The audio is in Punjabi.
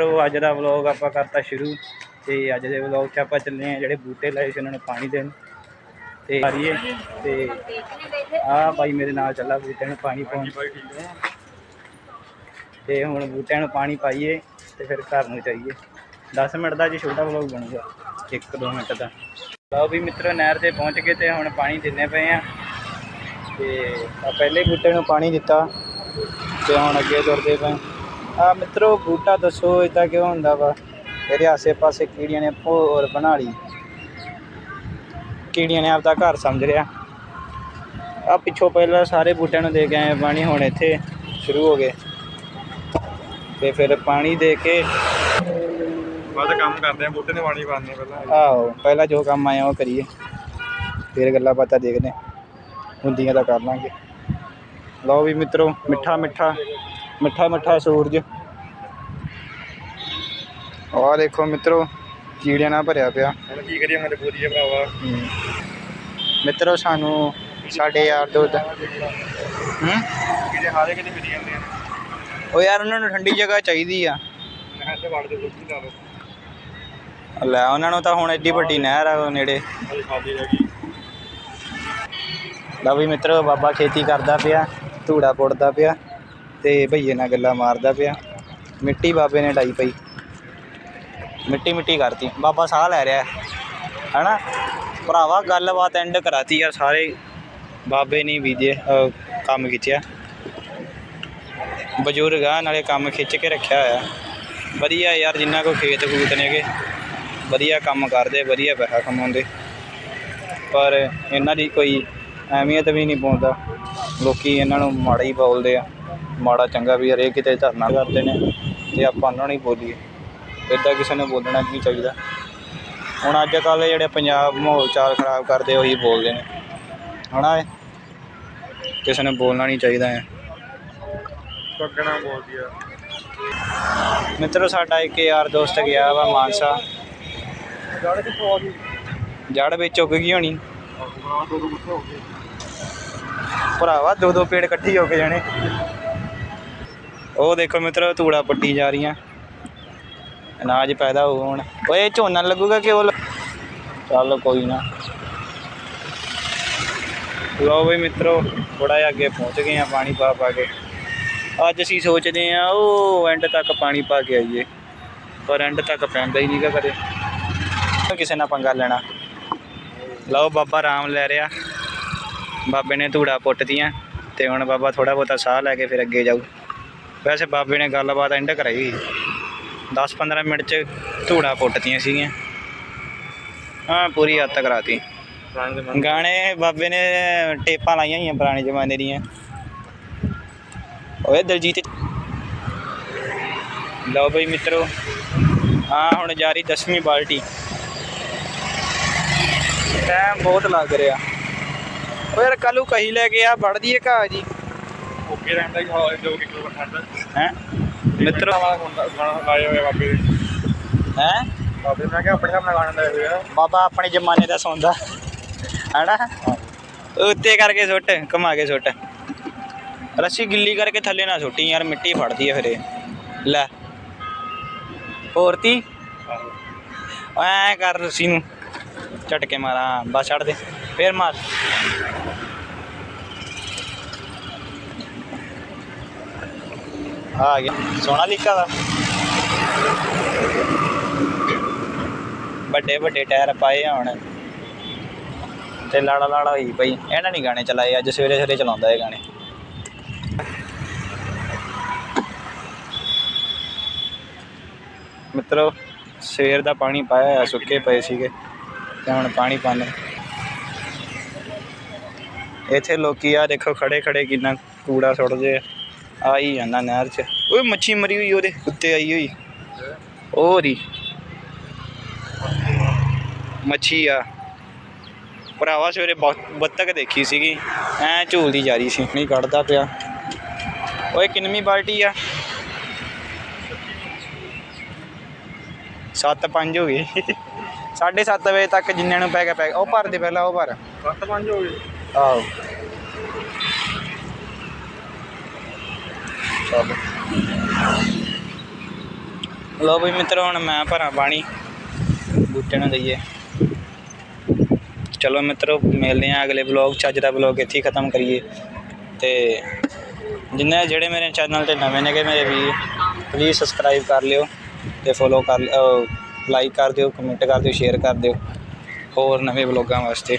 ਉਹ ਅੱਜ ਦਾ ਵਲੌਗ ਆਪਾਂ ਕਰਤਾ ਸ਼ੁਰੂ ਤੇ ਅੱਜ ਦੇ ਵਲੌਗ 'ਚ ਆਪਾਂ ਚੱਲੇ ਆ ਜਿਹੜੇ ਬੂਟੇ ਲਾਏ ਸੀ ਉਹਨਾਂ ਨੂੰ ਪਾਣੀ ਦੇਣ ਤੇ ਆਰੀਏ ਤੇ ਆਹ ਭਾਈ ਮੇਰੇ ਨਾਲ ਚੱਲਾ ਬੂਟਿਆਂ ਨੂੰ ਪਾਣੀ ਪਾਉਣ। ਤੇ ਹੁਣ ਬੂਟਿਆਂ ਨੂੰ ਪਾਣੀ ਪਾਈਏ ਤੇ ਫਿਰ ਘਰ ਨੂੰ ਜਾਈਏ। 10 ਮਿੰਟ ਦਾ ਜੀ ਛੋਟਾ ਵਲੌਗ ਬਣੂਗਾ 1-2 ਮਿੰਟ ਦਾ। ਲਓ ਵੀ ਮਿੱਤਰੋ, ਨਹਿਰ ਤੇ ਪਹੁੰਚ ਗਏ ਤੇ ਹੁਣ ਪਾਣੀ ਦਿੰਨੇ ਪਏ ਆ ਤੇ ਆ ਪਹਿਲੇ ਬੂਟੇ ਨੂੰ ਪਾਣੀ ਦਿੱਤਾ ਤੇ ਹੁਣ ਅੱਗੇ ਤੁਰਦੇ ਪਏ ਆ ਮਿੱਤਰੋ ਬੂਟਾ ਦੱਸੋ ਇਦਾਂ ਕਿਉਂ ਹੁੰਦਾ ਵਾ? ਇਹਦੇ ਆਸੇ-ਪਾਸੇ ਕੀੜੀਆਂ ਨੇ ਭੋਰ ਬਣਾ ਲਈ। ਕੀੜੀਆਂ ਨੇ ਆਪਦਾ ਘਰ ਸਮਝ ਲਿਆ। ਆ ਪਿੱਛੋਂ ਪਹਿਲਾਂ ਸਾਰੇ ਬੂਟਿਆਂ ਨੂੰ ਦੇ ਕੇ ਆਏ ਪਾਣੀ ਹੁਣ ਇੱਥੇ ਸ਼ੁਰੂ ਹੋ ਗਏ। ਤੇ ਫਿਰ ਪਾਣੀ ਦੇ ਕੇ ਬਾਅਦ ਕੰਮ ਕਰਦੇ ਆ ਬੂਟੇ ਨੇ ਪਾਣੀ ਆ ਪਹਿਲਾਂ। ਆਹੋ ਪਹਿਲਾਂ ਜੋ ਕੰਮ ਆਇਆ ਉਹ ਕਰੀਏ। ਫਿਰ ਗੱਲਾਂ ਬਾਤਾਂ ਦੇਖਦੇ। ਹੁੰਦੀਆਂ ਤਾਂ ਕਰ ਲਾਂਗੇ। ਲਓ ਵੀ ਮਿੱਤਰੋ ਮਿੱਠਾ ਮਿੱਠਾ ਮਿੱਠਾ ਮਿੱਠਾ ਸੂਰਜ। ਆਹ ਦੇਖੋ ਮਿੱਤਰੋ ਕੀੜਿਆਂ ਨਾਲ ਭਰਿਆ ਪਿਆ। ਹੁਣ ਕੀ ਕਰੀਏ ਮਜਬੂਰੀ ਹੈ ਭਰਾਵਾ। ਮਿੱਤਰੋ ਸਾਨੂੰ ਸਾਡੇ ਯਾਰ ਦੋਸਤ ਹੂੰ? ਕਿਤੇ ਹਾਰੇ ਕਿਤੇ ਮਿਲ ਜਾਂਦੇ ਆ। ਉਹ ਯਾਰ ਉਹਨਾਂ ਨੂੰ ਠੰਡੀ ਜਗ੍ਹਾ ਚਾਹੀਦੀ ਆ। ਨਹਿਰ ਤੇ ਵੜ ਦੇ ਦੁੱਧ ਨਹੀਂ ਲਾ ਲਓ। ਲੈ ਉਹਨਾਂ ਨੂੰ ਤਾਂ ਹੁਣ ਐਡੀ ਵੱਡੀ ਨਹਿਰ ਆ ਨੇੜੇ। ਲਓ ਵੀ ਮਿੱਤਰੋ ਬਾਬਾ ਖੇਤੀ ਕਰਦਾ ਪਿਆ ਧੂੜਾ ਪੁੱਟਦਾ ਪਿਆ। ਤੇ ਭਈਏ ਨਾਲ ਗੱਲਾਂ ਮਾਰਦਾ ਪਿਆ। ਮਿੱਟੀ ਬਾਬੇ ਨੇ ਡਾਈ ਪਈ। ਮਿੱਟੀ ਮਿੱਟੀ ਕਰਤੀ। ਬਾਬਾ ਸਾਹ ਲੈ ਰਿਹਾ। ਹੈ ਹੈਨਾ? ਭਰਾਵਾ, ਗੱਲਬਾਤ ਐਂਡ ਕਰਾਤੀ ਯਾਰ ਸਾਰੇ। ਬਾਬੇ ਨੇ ਵੀਜੇ ਕੰਮ ਖਿੱਚਿਆ। ਬਜ਼ੁਰਗ ਆ, ਨਾਲੇ ਕੰਮ ਖਿੱਚ ਕੇ ਰੱਖਿਆ ਹੋਇਆ। ਵਧੀਆ ਯਾਰ, ਜਿੰਨਾ ਕੋ ਖੇਤ ਖੂਤ ਨੇਗੇ ਵਧੀਆ ਕੰਮ ਕਰਦੇ, ਵਧੀਆ ਪੈਸਾ ਕਮਾਉਂਦੇ। ਪਰ ਇਹਨਾਂ ਦੀ ਕੋਈ ਅਹਿਮੀਅਤ ਵੀ ਨਹੀਂ ਪਾਉਂਦਾ। ਲੋਕੀ ਇਹਨਾਂ ਨੂੰ ਮਾੜਾ ਹੀ ਬੋਲਦੇ ਆ। ਮਾੜਾ ਚੰਗਾ ਵੀ ਹਰੇਕ ਕਿਤੇ ਧਰਨਾ ਕਰਦੇ ਨੇ ਤੇ ਆਪਾਂ ਉਹਨਾਂ ਨੂੰ ਬੋਲੀਏ। ਇੱਦਾਂ ਕਿਸੇ ਨੂੰ ਬੋਲਣਾ ਨਹੀਂ ਚਾਹੀਦਾ। ਹੁਣ ਅੱਜ ਕੱਲ੍ਹ ਜਿਹੜੇ ਪੰਜਾਬ ਮਾਹੌਲ ਚਾਲ ਖਰਾਬ ਕਰਦੇ ਉਹੀ ਬੋਲਦੇ ਨੇ। ਹਨਾ ਕਿਸੇ ਨੂੰ ਬੋਲਣਾ ਨਹੀਂ ਚਾਹੀਦਾ ਹੈ ਪੱਗਣਾ ਬੋਲਦੀ ਆ। ਮਿੱਤਰੋ ਸਾਡਾ ਇੱਕ ਯਾਰ ਦੋਸਤ ਗਿਆ ਵਾ ਮਾਨਸਾ। ਜੜ ਕਿੱਥੋਂ ਆ ਗਈ? ਜੜ ਵਿੱਚ ਉੱਗ ਗਈ ਹੋਣੀ। ਭਰਾਵਾ ਦੋ ਦੋ ਪੇੜ ਇਕੱਠੇ ਹੋ ਕੇ ਜਾਣੇ। ਉਹ ਦੇਖੋ ਮਿੱਤਰੋ, ਧੂੜਾ ਪੱਟੀ ਜਾ ਰਹੀਆਂ। ਅਨਾਜ ਪੈਦਾ ਹੋਣ। ਓਏ ਝੋਨਾ ਲੱਗੂਗਾ ਕਿ ਉਹ ਚੱਲ ਕੋਈ ਨਾ। ਲਓ ਬਈ ਮਿੱਤਰੋ ਥੋੜਾ ਜਿਹਾ ਅੱਗੇ ਪਹੁੰਚ ਗਏ ਆ, ਪਾਣੀ ਪਾ ਪਾ ਕੇ। ਅੱਜ ਅਸੀਂ ਸੋਚਦੇ ਆ ਉਹ ਐਂਡ ਤੱਕ ਪਾਣੀ ਪਾ ਕੇ ਆਈਏ। ਪਰ ਐਂਡ ਤੱਕ ਪੈਂਦਾ ਹੀ ਨਹੀਂਗਾ ਕਦੇ। ਕਿਸੇ ਨਾਲ ਪੰਗਾ ਲੈਣਾ। ਲਓ, ਬਾਬਾ ਰਾਮ ਲੈ ਰਿਹਾ। ਬਾਬੇ ਨੇ ਧੂੜਾ ਪੁੱਟਦੀਆਂ ਤੇ ਹੁਣ ਬਾਬਾ ਥੋੜਾ ਬਹੁਤਾ ਸਾਹ ਲੈ ਕੇ ਫਿਰ ਅੱਗੇ ਜਾਊ। ਵੈਸੇ ਬਾਬੇ ਨੇ ਗੱਲਬਾਤ ਐਂਡ ਕਰਾਈ। 10-15 ਮਿੰਟ ਚ ਧੂੜਾ ਪੁੱਟਦੀਆਂ ਸੀਗੀਆਂ। ਹਾਂ, ਪੂਰੀ ਹੱਦ ਕਰਾਤੀ। ਪੁਰਾਣੇ ਗਾਣੇ ਬਾਬੇ ਨੇ ਟੇਪਾਂ ਲਾਈਆਂ ਹੋਈਆਂ ਪੁਰਾਣੇ ਜ਼ਮਾਨੇ ਦੀਆਂ। ਓਏ ਦਲਜੀਤ। ਲਓ ਬਈ ਮਿੱਤਰੋ, ਹਾਂ, ਹੁਣ ਜਾਰੀ 10ਵੀਂ ਬਾਲਟੀ। ਟਾਈਮ ਬਹੁਤ ਲੱਗ ਰਿਹਾ। ਓ ਯਾਰ ਕੱਲੂ ਕਹੀ ਲੈ ਕੇ ਆ ਵੜਦੀ ਦਈਏ ਘਾਹ ਜੀ। ਓਕੇ ਰਹਿੰਦਾ ਹੀ ਹਾਲ ਜੋ ਕਿਲੋ ਖੰਡ ਹੈ? ਮਿੱਤਰੋ ਵਾਲਾ ਹੁੰਦਾ ਗਾਣਾ ਲਾਏ ਹੋਏ ਬਾਬੇ ਦੇ। ਹੈ? ਬਾਬੇ ਨੇ ਕਿਹਾ ਆਪਣੇ ਸਾਹਮਣੇ ਗਾਣਾ ਲਾਏ ਹੋਏ ਆ। ਬਾਬਾ ਆਪਣੇ ਜ਼ਮਾਨੇ ਦਾ ਸੌਂਦਾ। ਹੈਨਾ? ਉੱਤੇ ਕਰਕੇ ਸੁੱਟ ਘੁਮਾ ਕੇ ਸੁੱਟ। ਰੱਸੀ ਗਿੱਲੀ ਕਰਕੇ ਥੱਲੇ ਨਾ ਸੁੱਟੀ ਯਾਰ ਮਿੱਟੀ ਫੜਦੀ ਆ ਫਿਰ ਲੈ। ਹੋਰਤੀ ਐ ਕਰ ਰੱਸੀ ਨੂੰ। ਝਟਕੇ ਮਾਰਾਂ। ਬਸ ਛੱਡ ਦੇ। ਫੇਰ ਮਾਰ। ਆ ਗਿਆ। ਸੋਨਾ ਲਿਖਾ ਦਾ। ਵੱਡੇ ਵੱਡੇ ਟਾਇਰ ਪਾਏ ਆ ਹੁਣ। ਤੇ ਲਾੜਾ ਲਾੜਾ ਹੋਈ ਪਈ। ਇਹਨਾਂ ਨਹੀਂ ਗਾਣੇ ਚਲਾਏ, ਅੱਜ ਸਵੇਰੇ ਸਵੇਰੇ ਚਲਾਉਂਦਾ ਇਹ ਗਾਣੇ। ਮਿੱਤਰੋ, ਸਵੇਰ ਦਾ ਪਾਣੀ ਪਾਇਆ ਹੋਇਆ, ਸੁੱਕੇ ਪਏ ਸੀਗੇ। ਤੇ ਹੁਣ ਪਾਣੀ ਪਾਣੇ ਇੱਥੇ ਲੋਕੀ ਆ ਦੇਖੋ ਖੜੇ ਖੜੇ ਕਿੰਨਾ ਕੂੜਾ ਸੁੱਟਦੇ ਆ। ਆ ਹੀ ਜਾਂਦਾ ਨਹਿਰ 'ਚ। ਓਏ ਮੱਛੀ ਮਰੀ ਹੋਈ ਉਹਦੇ ਉੱਤੇ ਆਈ ਹੋਈ। ਉਹ ਦੀ ਮੱਛੀ ਆ। ਭਰਾਵਾ ਸਵੇਰੇ ਬੱਤਕ ਦੇਖੀ ਸੀਗੀ। ਐ ਝੂਲਦੀ ਜਾ ਰਹੀ ਸੀ। ਨਹੀਂ ਕੱਢਦਾ ਪਿਆ। ਓਏ ਕਿੰਨਵੀਂ ਬਾਲਟੀ ਆ? 7-5 ਹੋ ਗਈ 7:30 ਵਜੇ ਤੱਕ ਜਿੰਨਿਆਂ ਨੂੰ ਪੈ ਗਿਆ ਪੈ ਗਿਆ। ਉਹ ਭਰ ਦੇ ਪਹਿਲਾਂ ਉਹ ਭਰ। ਸੱਤ ਪੰਜ ਹੋ ਗਏ। ਆਹੋ। ਚਲੋ ਲੋ ਵੀ ਮਿੱਤਰੋ, ਹੁਣ ਮੈਂ ਭਰਾਂ ਪਾਣੀ। ਬੂਟੇ ਨੂੰ ਦਈਏ। ਚਲੋ ਮਿੱਤਰੋ, ਮਿਲਦੇ ਆ ਅਗਲੇ ਵਲੌਗ ਚ। ਅੱਜ ਦਾ ਵਲੌਗ ਇੱਥੇ ਹੀ ਖਤਮ ਕਰੀਏ। ਤੇ ਜਿੰਨੇ ਜਿਹੜੇ ਮੇਰੇ ਚੈਨਲ ਤੇ ਨਵੇਂ ਨੇਗੇ ਮੇਰੇ ਵੀਰ ਪਲੀਜ਼ ਸਬਸਕ੍ਰਾਈਬ ਕਰ ਲਿਓ ਤੇ ਫੋਲੋ ਕਰ ਲਾਈਕ ਕਰ ਦਿਓ ਕਮੈਂਟ ਕਰ ਦਿਓ ਸ਼ੇਅਰ ਕਰ ਦਿਓ। ਹੋਰ ਨਵੇਂ ਵਲੌਗਾਂ ਵਾਸਤੇ।